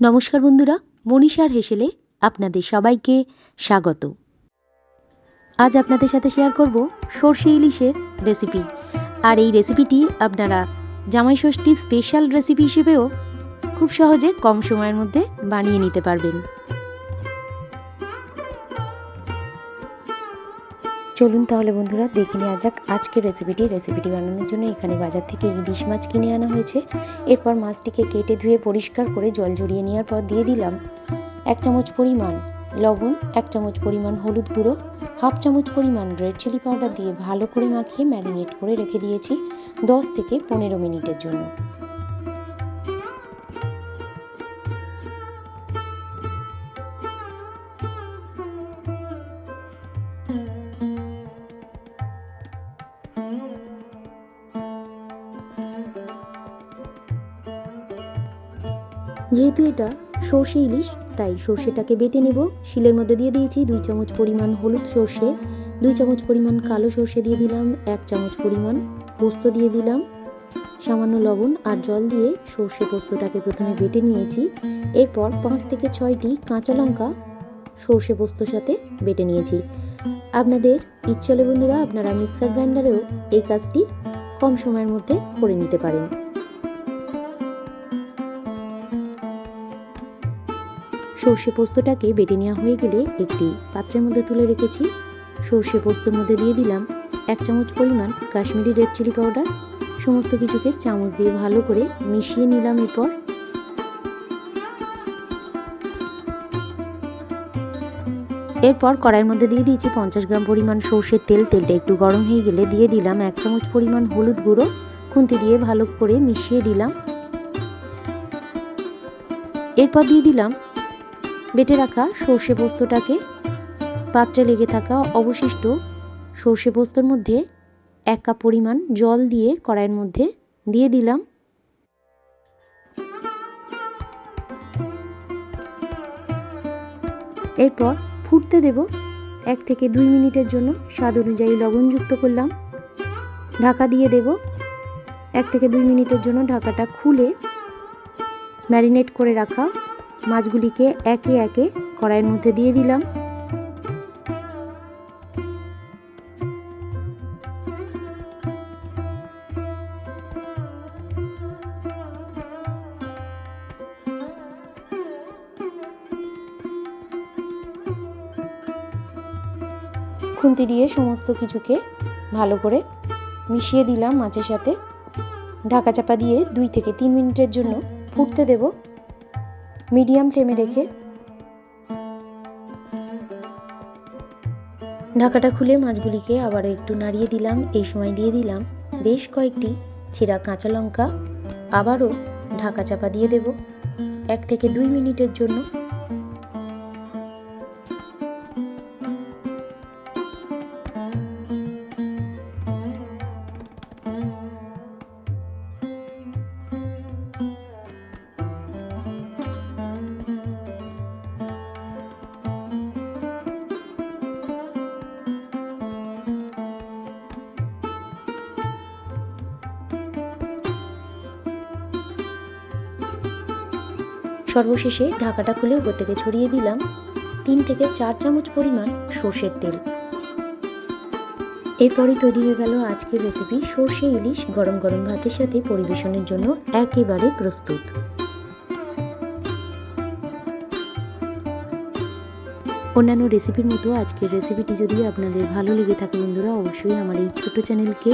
নমস্কার বন্ধুরা, মনীষার হেসেলে আপনাদের সবাইকে স্বাগত। আজ আপনাদের সাথে শেয়ার করব সর্ষে ইলিশের রেসিপি আর এই রেসিপিটি আপনারা জামাই ষষ্ঠীর স্পেশাল রেসিপি হিসেবেও খুব সহজে কম সময়ের মধ্যে বানিয়ে নিতে পারবেন। চলুন তাহলে বন্ধুরা দেখে নেওয়া যাক আজকের রেসিপিটি রেসিপিটি বানানোর জন্য এখানে বাজার থেকে ইলিশ মাছ কিনে আনা হয়েছে। এরপর মাছটিকে কেটে ধুয়ে পরিষ্কার করে জল জড়িয়ে নেওয়ার পর দিয়ে দিলাম এক চামচ পরিমাণ লবণ, এক চামচ পরিমাণ হলুদ গুঁড়ো, হাফ চামচ পরিমাণ রেড চিলি পাউডার দিয়ে ভালো করে মাখিয়ে ম্যারিনেট করে রেখে দিয়েছি দশ থেকে পনেরো মিনিটের জন্য। যেহেতু এটা সর্ষে ইলিশ, তাই সর্ষেটাকে বেটে নেব। শিলের মধ্যে দিয়ে দিয়েছি দুই চামচ পরিমাণ হলুদ সর্ষে, দুই চামচ পরিমাণ কালো সর্ষে দিয়ে দিলাম, এক চামচ পরিমাণ পোস্ত দিয়ে দিলাম। সামান্য লবণ আর জল দিয়ে সর্ষে পোস্তটাকে প্রথমে বেটে নিয়েছি। এরপর পাঁচ থেকে ছয়টি কাঁচা লঙ্কা সর্ষে পোস্তর সাথে বেটে নিয়েছি। আপনাদের ইচ্ছে হলে বন্ধুরা আপনারা মিক্সার গ্রাইন্ডারেও এই কাজটি কম সময়ের মধ্যে করে নিতে পারেন। সর্ষে পোস্তটাকে বেটে নেওয়া হয়ে গেলে একটি পাত্রের মধ্যে তুলে রেখেছি। সর্ষে পোস্তর মধ্যে দিয়ে দিলাম এক চামচ পরিমাণ কাশ্মীরি রেড চিলি পাউডার। সমস্ত কিছুকে চামচ দিয়ে ভালো করে মিশিয়ে নিলাম এরপর এরপর কড়াইয়ের মধ্যে দিয়ে দিয়েছি পঞ্চাশ গ্রাম পরিমাণ সর্ষের তেল। তেলটা একটু গরম হয়ে গেলে দিয়ে দিলাম এক চামচ পরিমাণ হলুদ গুঁড়ো। খুন্তি দিয়ে ভালো করে মিশিয়ে দিলাম। এরপর দিয়ে দিলাম বেটে রাখা সর্ষে পোস্তটাকে। পাত্রে লেগে থাকা অবশিষ্ট সর্ষে পোস্তর মধ্যে এক কাপ পরিমাণ জল দিয়ে কড়াইয়ের মধ্যে দিয়ে দিলাম। এরপর ফুটতে দেব। এক থেকে দুই মিনিটের জন্য স্বাদ অনুযায়ী লবণ যুক্ত করলাম। ঢাকা দিয়ে দেব। এক থেকে দুই মিনিটের জন্য ঢাকাটা খুলে ম্যারিনেট করে রাখা মাছগুলিকে একে একে কড়াইয়ের মধ্যে দিয়ে দিলাম। খুন্তি দিয়ে সমস্ত কিছুকে ভালো করে মিশিয়ে দিলাম মাছের সাথে। ঢাকা চাপা দিয়ে দুই থেকে তিন মিনিটের জন্য ফুটতে দেব। মিডিয়াম ফ্লেমে রেখে। ঢাকাটা খুলে মাছগুলিকে আবার একটু নাড়িয়ে দিলাম, এই সময় দিয়ে দিলাম বেশ কয়েকটি ছেঁড়া কাঁচা লঙ্কা। আবারও ঢাকা চাপা দিয়ে দেব। এক থেকে দুই মিনিটের জন্য সর্বশেষে ঢাকাটা খুলে উপর থেকে ছড়িয়ে দিলাম তিন থেকে চার চামচ পরিমাণ সর্ষের তেল। এরপরই তৈরি হয়ে গেল আজকের রেসিপি সর্ষে ইলিশ গরম গরম ভাতের সাথে পরিবেশনের জন্য একেবারে প্রস্তুত। অন্যান্য রেসিপির মতো আজকের রেসিপিটি যদি আপনাদের ভালো লেগে থাকে বন্ধুরা, অবশ্যই আমার এই ছোট চ্যানেলকে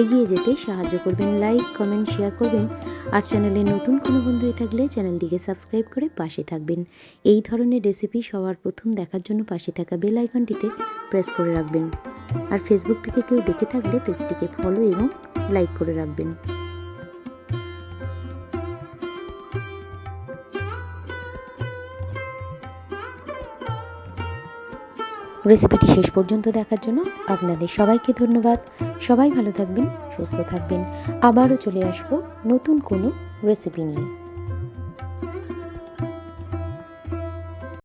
এগিয়ে যেতে সাহায্য করবেন লাইক কমেন্ট শেয়ার করবেন। আর চ্যানেলে নতুন কোনো বন্ধু হয়ে থাকলে চ্যানেলটিকে সাবস্ক্রাইব করে পাশে থাকবেন। এই ধরনের রেসিপি সবার প্রথম দেখার জন্য পাশে থাকা বেল আইকনটিতে প্রেস করে রাখবেন। আর ফেসবুক থেকে কেউ দেখে থাকলে পেজটিকে ফলো এবং লাইক করে রাখবেন। রেসিপিটি শেষ পর্যন্ত দেখার জন্য আপনাদের সবাইকে ধন্যবাদ। সবাই ভালো থাকবেন সুস্থ থাকবেন। আবারও চলে আসব নতুন কোনো রেসিপি নিয়ে।